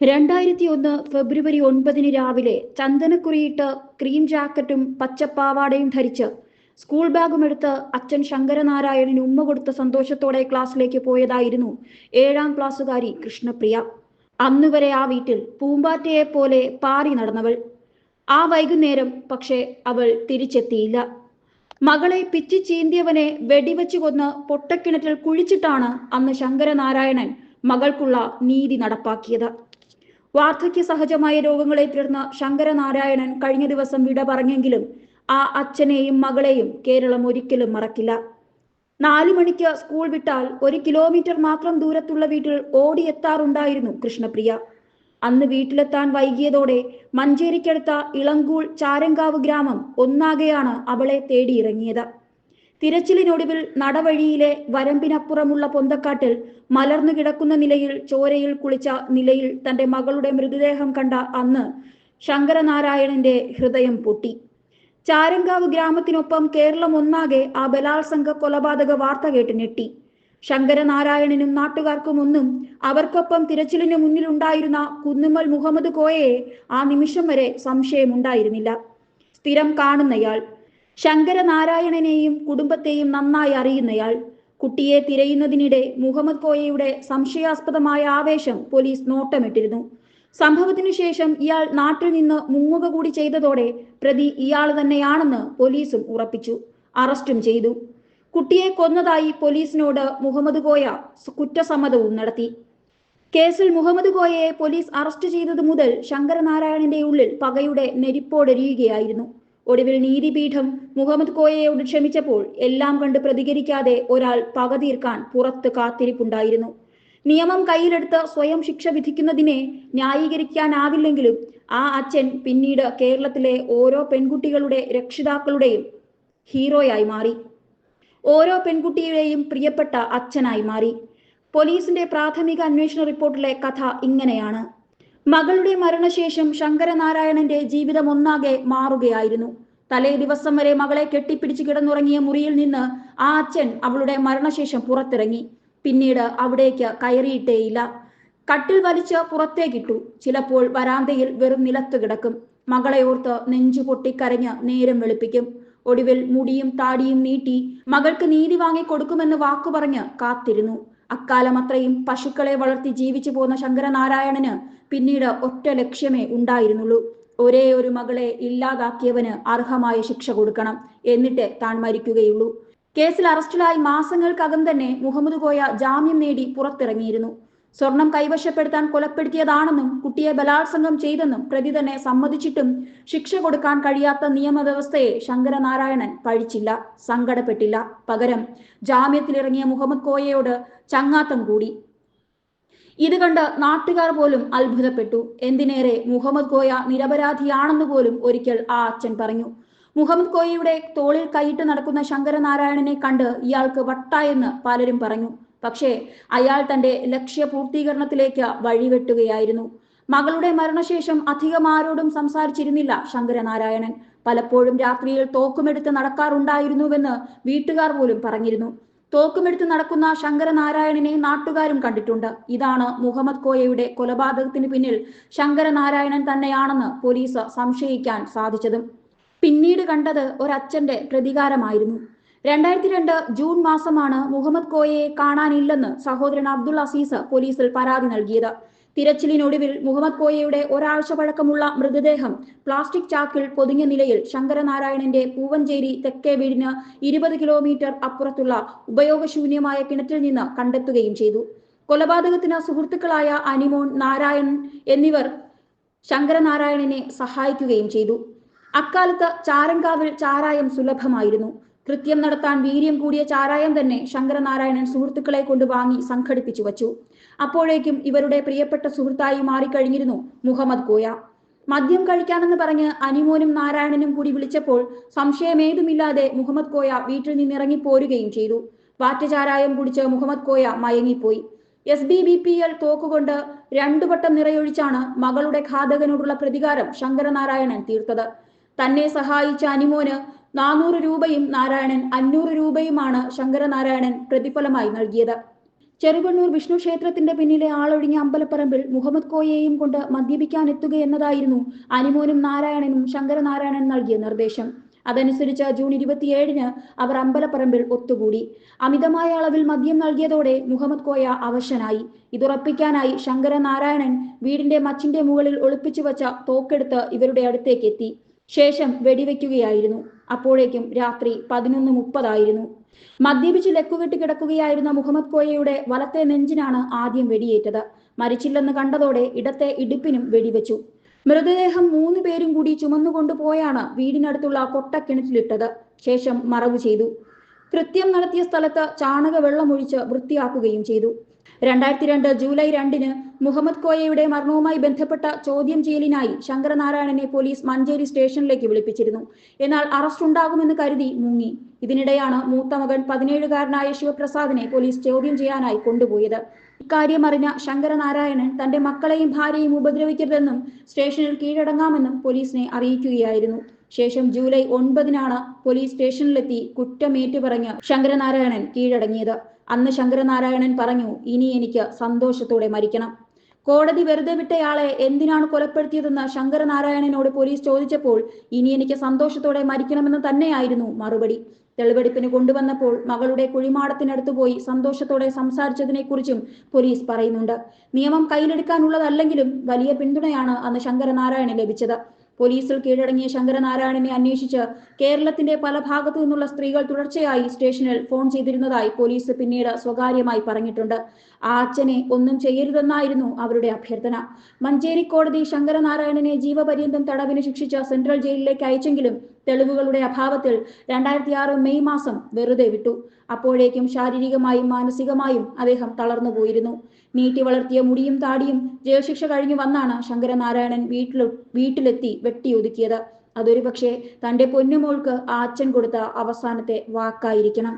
രണ്ടായിരത്തി ഒന്ന് ഫെബ്രുവരി ഒൻപതിന് രാവിലെ ചന്ദനക്കുറിയിട്ട് ക്രീം ജാക്കറ്റും പച്ചപ്പാവാടയും ധരിച്ച് സ്കൂൾ ബാഗും എടുത്ത് അച്ഛൻ ശങ്കരനാരായണന് ഉമ്മ കൊടുത്ത സന്തോഷത്തോടെ ക്ലാസ്സിലേക്ക് പോയതായിരുന്നു ഏഴാം ക്ലാസ്സുകാരി കൃഷ്ണപ്രിയ. അന്നുവരെ ആ വീട്ടിൽ പൂമ്പാറ്റയെ പോലെ പാറി നടന്നവൾ. ആ വൈകുന്നേരം പക്ഷേ അവൾ തിരിച്ചെത്തിയില്ല. മകളെ പിച്ചി ചീന്തിയവനെ വെടിവെച്ചു കൊന്ന് പൊട്ടക്കിണറ്റിൽ കുഴിച്ചിട്ടാണ് അന്ന് ശങ്കരനാരായണൻ മകൾക്കുള്ള നീതി നടപ്പാക്കിയത്. വാർദ്ധക്യ സഹജമായ രോഗങ്ങളെ തുടർന്ന് ശങ്കരനാരായണൻ കഴിഞ്ഞ ദിവസം വിട പറഞ്ഞെങ്കിലും ആ അച്ഛനെയും മകളെയും കേരളം ഒരിക്കലും മറക്കില്ല. നാലു മണിക്ക് സ്കൂൾ വിട്ടാൽ ഒരു കിലോമീറ്റർ മാത്രം ദൂരത്തുള്ള വീട്ടിൽ ഓടിയെത്താറുണ്ടായിരുന്നു കൃഷ്ണപ്രിയ. അന്ന് വീട്ടിലെത്താൻ വൈകിയതോടെ മഞ്ചേരിക്കടുത്ത ഇളങ്കൂൾ ചാരങ്കാവ് ഗ്രാമം ഒന്നാകെയാണ് അവളെ തേടിയിറങ്ങിയത്. തിരച്ചിലിനൊടുവിൽ നടവഴിയിലെ വരമ്പിനപ്പുറമുള്ള പൊന്തക്കാട്ടിൽ മലർന്നു കിടക്കുന്ന നിലയിൽ ചോരയിൽ കുളിച്ച നിലയിൽ തന്റെ മകളുടെ മൃതദേഹം കണ്ട അന്ന് ശങ്കരനാരായണന്റെ ഹൃദയം പൊട്ടി. ചാരങ്കാവ് ഗ്രാമത്തിനൊപ്പം കേരളം ഒന്നാകെ ആ ബലാത്സംഗ കൊലപാതക വാർത്ത കേട്ട് ഞെട്ടി. ശങ്കരനാരായണനും നാട്ടുകാർക്കും ഒന്നും അവർക്കൊപ്പം തിരച്ചിലിന് മുന്നിലുണ്ടായിരുന്ന കുന്നുമ്മൽ മുഹമ്മദ് കോയയെ ആ നിമിഷം വരെ സംശയമുണ്ടായിരുന്നില്ല. സ്ഥിരം കാണുന്നയാൾ ശങ്കരനാരായണനെയും കുടുംബത്തെയും നന്നായി അറിയുന്നയാൾ കുട്ടിയെ തിരയുന്നതിനിടെ മുഹമ്മദ് കോയയുടെ സംശയാസ്പദമായ ആവേശം പോലീസ് നോട്ടമിട്ടിരുന്നു. സംഭവത്തിനു ശേഷം ഇയാൾ നാട്ടിൽ നിന്ന് മുങ്ങുക കൂടി ചെയ്തതോടെ പ്രതി ഇയാൾ തന്നെയാണെന്ന് പോലീസും ഉറപ്പിച്ചു അറസ്റ്റും ചെയ്തു. കുട്ടിയെ കൊന്നതായി പോലീസിനോട് മുഹമ്മദ് കോയ കുറ്റസമ്മതവും നടത്തി. കേസിൽ മുഹമ്മദ് കോയയെ പോലീസ് അറസ്റ്റ് ചെയ്തതു മുതൽ ശങ്കരനാരായണന്റെ ഉള്ളിൽ പകയുടെ നെരിപ്പോടെരിയുകയായിരുന്നു ഒടുവിൽ നീതിപീഠം മുഹമ്മദ് കോയയോട് ക്ഷമിച്ചപ്പോൾ എല്ലാം കണ്ട് പ്രതികരിക്കാതെ ഒരാൾ പക തീർക്കാൻ പുറത്ത് കാത്തിരിപ്പുണ്ടായിരുന്നു. നിയമം കയ്യിലെടുത്ത് സ്വയം ശിക്ഷ വിധിക്കുന്നതിനെ ന്യായീകരിക്കാനാവില്ലെങ്കിലും ആ അച്ഛൻ പിന്നീട് കേരളത്തിലെ ഓരോ പെൺകുട്ടികളുടെ രക്ഷിതാക്കളുടെയും ഹീറോയായി മാറി. ഓരോ പെൺകുട്ടിയുടെയും പ്രിയപ്പെട്ട അച്ഛനായി മാറി. പോലീസിന്റെ പ്രാഥമിക അന്വേഷണ റിപ്പോർട്ടിലെ കഥ ഇങ്ങനെയാണ്. മകളുടെ മരണശേഷം ശങ്കരനാരായണന്റെ ജീവിതം ഒന്നാകെ മാറുകയായിരുന്നു. തലേ ദിവസം വരെ മകളെ കെട്ടിപ്പിടിച്ച് കിടന്നുറങ്ങിയ മുറിയിൽ നിന്ന് ആ അച്ഛൻ അവളുടെ മരണശേഷം പുറത്തിറങ്ങി. പിന്നീട് അവിടേക്ക് കയറിയിട്ടേയില്ല കട്ടിൽ വലിച്ച് പുറത്തേക്കിട്ടു. ചിലപ്പോൾ വരാന്തയിൽ വെറും നിലത്ത് കിടക്കും. മകളെ ഓർത്ത് നെഞ്ചു പൊട്ടിക്കരഞ്ഞ് നേരം വെളുപ്പിക്കും. ഒടുവിൽ മുടിയും താടിയും നീട്ടി മകൾക്ക് നീതി വാങ്ങി കൊടുക്കുമെന്ന് വാക്കു പറഞ്ഞ് കാത്തിരുന്നു. അക്കാലം അത്രയും പശുക്കളെ വളർത്തി ജീവിച്ചു പോന്ന ശങ്കരനാരായണന് പിന്നീട് ഒറ്റ ലക്ഷ്യമേ ഉണ്ടായിരുന്നുള്ളൂ. ഒരേ ഒരു മകളെ ഇല്ലാതാക്കിയവന് അർഹമായ ശിക്ഷ കൊടുക്കണം എന്നിട്ട് താൻ മരിക്കുകയുള്ളൂ. കേസിൽ അറസ്റ്റിലായി മാസങ്ങൾക്കകം തന്നെ മുഹമ്മദ് കോയ ജാമ്യം നേടി പുറത്തിറങ്ങിയിരുന്നു. സ്വർണം കൈവശപ്പെടുത്താൻ കൊലപ്പെടുത്തിയതാണെന്നും കുട്ടിയെ ബലാത്സംഗം ചെയ്തെന്നും പ്രതി തന്നെ സമ്മതിച്ചിട്ടും ശിക്ഷ കൊടുക്കാൻ കഴിയാത്ത നിയമവ്യവസ്ഥയെ ശങ്കരനാരായണൻ പഴിച്ചില്ല സങ്കടപ്പെട്ടില്ല. പകരം ജാമ്യത്തിലിറങ്ങിയ മുഹമ്മദ് കോയയോട് ചങ്ങാത്തം കൂടി. ഇത് കണ്ട് നാട്ടുകാർ പോലും അത്ഭുതപ്പെട്ടു. എന്തിനേറെ മുഹമ്മദ് കോയ നിരപരാധിയാണെന്ന് പോലും ഒരിക്കൽ ആ അച്ഛൻ പറഞ്ഞു. മുഹമ്മദ് കോയയുടെ തോളിൽ കൈയിട്ട് നടക്കുന്ന ശങ്കരനാരായണനെ കണ്ട് ഇയാൾക്ക് വട്ടായെന്ന് പലരും പറഞ്ഞു. പക്ഷേ അയാൾ തന്റെ ലക്ഷ്യപൂർത്തീകരണത്തിലേക്ക് വഴിവെട്ടുകയായിരുന്നു. മകളുടെ മരണശേഷം അധികം ആരോടും സംസാരിച്ചിരുന്നില്ല ശങ്കരനാരായണൻ. പലപ്പോഴും രാത്രിയിൽ തോക്കുമെടുത്ത് നടക്കാറുണ്ടായിരുന്നുവെന്ന് വീട്ടുകാർ പോലും പറഞ്ഞിരുന്നു. തോക്കുമെടുത്ത് നടക്കുന്ന ശങ്കരനാരായണനെ നാട്ടുകാരും കണ്ടിട്ടുണ്ട്. ഇതാണ് മുഹമ്മദ് കോയയുടെ കൊലപാതകത്തിന് പിന്നിൽ ശങ്കരനാരായണൻ തന്നെയാണെന്ന് പോലീസ് സംശയിക്കാൻ സാധിച്ചതും. പിന്നീട് കണ്ടത് ഒരച്ഛന്റെ പ്രതികാരമായിരുന്നു. രണ്ടായിരത്തി രണ്ട് ജൂൺ മാസമാണ് മുഹമ്മദ് കോയയെ കാണാനില്ലെന്ന് സഹോദരൻ അബ്ദുൾ അസീസ് പോലീസിൽ പരാതി നൽകിയത്. തിരച്ചിലിനൊടുവിൽ മുഹമ്മദ് കോയയുടെ ഒരാഴ്ച പഴക്കമുള്ള മൃതദേഹം പ്ലാസ്റ്റിക് ചാക്കിൽ പൊതിഞ്ഞ നിലയിൽ ശങ്കരനാരായണന്റെ പൂവഞ്ചേരി തെക്കേ വീടിന് ഇരുപത് കിലോമീറ്റർ അപ്പുറത്തുള്ള ഉപയോഗശൂന്യമായ കിണറ്റിൽ നിന്ന് കണ്ടെത്തുകയും ചെയ്തു. കൊലപാതകത്തിന് സുഹൃത്തുക്കളായ അനിമോൻ നാരായണൻ എന്നിവർ ശങ്കരനാരായണനെ സഹായിക്കുകയും ചെയ്തു. അക്കാലത്ത് ചാരങ്കാവിൽ ചാരായം സുലഭമായിരുന്നു. കൃത്യം നടത്താൻ വീര്യം കൂടിയ ചാരായം തന്നെ ശങ്കരനാരായണൻ സുഹൃത്തുക്കളെ കൊണ്ട് വാങ്ങി സംഘടിപ്പിച്ചു വച്ചു. അപ്പോഴേക്കും ഇവരുടെ പ്രിയപ്പെട്ട സുഹൃത്തായി മാറിക്കഴിഞ്ഞിരുന്നു മുഹമ്മദ് കോയ. മദ്യം കഴിക്കാനെന്ന് പറഞ്ഞ് അനിമോനും നാരായണനും കൂടി വിളിച്ചപ്പോൾ സംശയമേതുമില്ലാതെ മുഹമ്മദ് കോയ വീട്ടിൽ നിന്നിറങ്ങി പോരുകയും ചെയ്തു. വാറ്റചാരായം കുടിച്ച് Muhammad Koya മയങ്ങിപ്പോയി. S B B P L തോക്കുകൊണ്ട് രണ്ടു വട്ടം നിറയൊഴിച്ചാണ് മകളുടെ ഘാതകനോടുള്ള പ്രതികാരം ശങ്കരനാരായണൻ തീർത്തത്. തന്നെ സഹായിച്ച അനിമോന് നാനൂറ് രൂപയും നാരായണൻ അഞ്ഞൂറ് രൂപയുമാണ് ശങ്കരനാരായണൻ പ്രതിഫലമായി നൽകിയത്. ചെറുവണ്ണൂർ വിഷ്ണു ക്ഷേത്രത്തിന്റെ പിന്നിലെ ആളൊഴിഞ്ഞ അമ്പലപ്പറമ്പിൽ മുഹമ്മദ് കോയയെയും കൊണ്ട് മദ്യപിക്കാൻ എത്തുക എന്നതായിരുന്നു അനിമോനും നാരായണനും ശങ്കരനാരായണൻ നൽകിയ നിർദ്ദേശം. അതനുസരിച്ച് ജൂൺ ഇരുപത്തിയേഴിന് അവർ അമ്പലപ്പറമ്പിൽ ഒത്തുകൂടി. അമിതമായ അളവിൽ മദ്യം നൽകിയതോടെ മുഹമ്മദ് കോയ അവശനായി. ഇതുറപ്പിക്കാനായി ശങ്കരനാരായണൻ വീടിന്റെ മച്ചിന്റെ മുകളിൽ ഒളിപ്പിച്ചു വച്ച തോക്കെടുത്ത് ഇവരുടെ അടുത്തേക്ക് എത്തി ശേഷം വെടിവെക്കുകയായിരുന്നു. അപ്പോഴേക്കും രാത്രി പതിനൊന്ന് മുപ്പതായിരുന്നു. മദ്യപിച്ച് ലക്കുകെട്ടി കിടക്കുകയായിരുന്ന മുഹമ്മദ് കോയയുടെ വലത്തെ നെഞ്ചിനാണ് ആദ്യം വെടിയേറ്റത്. മരിച്ചില്ലെന്ന് കണ്ടതോടെ ഇടത്തെ ഇടുപ്പിനും വെടിവെച്ചു. മൃതദേഹം മൂന്ന് പേരും കൂടി ചുമന്നുകൊണ്ടുപോയാണ് വീടിനടുത്തുള്ള കൊട്ടക്കിണറ്റിലിട്ടത്. ശേഷം മറവു ചെയ്തു. കൃത്യം നടത്തിയ സ്ഥലത്ത് ചാണക വെള്ളമൊഴിച്ച് വൃത്തിയാക്കുകയും ചെയ്തു. രണ്ടായിരത്തി രണ്ട് ജൂലൈ രണ്ടിന് മുഹമ്മദ് കോയയുടെ മരണവുമായി ബന്ധപ്പെട്ട ചോദ്യം ചെയ്യലിനായി ശങ്കരനാരായണനെ പോലീസ് മഞ്ചേരി സ്റ്റേഷനിലേക്ക് വിളിപ്പിച്ചിരുന്നു. എന്നാൽ അറസ്റ്റ് ഉണ്ടാകുമെന്ന് കരുതി മുങ്ങി. ഇതിനിടെയാണ് മൂത്ത മകൻ പതിനേഴുകാരനായ ശിവപ്രസാദിനെ പോലീസ് ചോദ്യം ചെയ്യാനായി കൊണ്ടുപോയത്. ഇക്കാര്യം അറിഞ്ഞ ശങ്കരനാരായണൻ തന്റെ മക്കളെയും ഭാര്യയും ഉപദ്രവിക്കരുതെന്നും സ്റ്റേഷനിൽ കീഴടങ്ങാമെന്നും പോലീസിനെ അറിയിക്കുകയായിരുന്നു. ശേഷം ജൂലൈ ഒൻപതിനാണ് പോലീസ് സ്റ്റേഷനിലെത്തി കുറ്റമേറ്റു പറഞ്ഞ് ശങ്കരനാരായണൻ കീഴടങ്ങിയത്. അന്ന് ശങ്കരനാരായണൻ പറഞ്ഞു ഇനി എനിക്ക് സന്തോഷത്തോടെ മരിക്കണം. കോടതി വെറുതെ വിട്ടയാളെ എന്തിനാണ് കൊലപ്പെടുത്തിയതെന്ന് ശങ്കരനാരായണനോട് പോലീസ് ചോദിച്ചപ്പോൾ ഇനി എനിക്ക് സന്തോഷത്തോടെ മരിക്കണമെന്ന് തന്നെയായിരുന്നു മറുപടി. തെളിവെടുപ്പിന് കൊണ്ടുവന്നപ്പോൾ മകളുടെ കുഴിമാടത്തിനടുത്ത് പോയി സന്തോഷത്തോടെ സംസാരിച്ചതിനെക്കുറിച്ചും പോലീസ് പറയുന്നുണ്ട്. നിയമം കയ്യിലെടുക്കാനുള്ളതല്ലെങ്കിലും വലിയ പിന്തുണയാണ് അന്ന് ശങ്കരനാരായണൻ ലഭിച്ചത്. പോലീസിൽ കീഴടങ്ങിയ ശങ്കരനാരായണനെ അന്വേഷിച്ച് കേരളത്തിന്റെ പല ഭാഗത്തു നിന്നുള്ള സ്ത്രീകൾ തുടർച്ചയായി സ്റ്റേഷനിൽ ഫോൺ ചെയ്തിരുന്നതായി പോലീസ് പിന്നീട് സ്വകാര്യമായി പറഞ്ഞിട്ടുണ്ട്. ആ അച്ഛനെ ഒന്നും ചെയ്യരുതെന്നായിരുന്നു അവരുടെ അഭ്യർത്ഥന. മഞ്ചേരി കോടതി ശങ്കരനാരായണനെ ജീവപര്യന്തം തടവിന് ശിക്ഷിച്ച സെൻട്രൽ ജയിലിലേക്ക് അയച്ചെങ്കിലും തെളിവുകളുടെ അഭാവത്തിൽ രണ്ടായിരത്തി ആറ് മെയ് മാസം വെറുതെ വിട്ടു. അപ്പോഴേക്കും ശാരീരികമായും മാനസികമായും അദ്ദേഹം തളർന്നു പോയിരുന്നു. നീട്ടി വളർത്തിയ മുടിയും താടിയും ജയിൽ ശിക്ഷ കഴിഞ്ഞു വന്നാണ് ശങ്കരനാരായണൻ വീട്ടിൽ വീട്ടിലെത്തി വെട്ടിയൊതുക്കിയത്. അതൊരു പക്ഷേ തന്റെ പൊന്നുമോൾക്ക് ആ അച്ഛൻ കൊടുത്ത അവസാനത്തെ വാക്കായിരിക്കണം.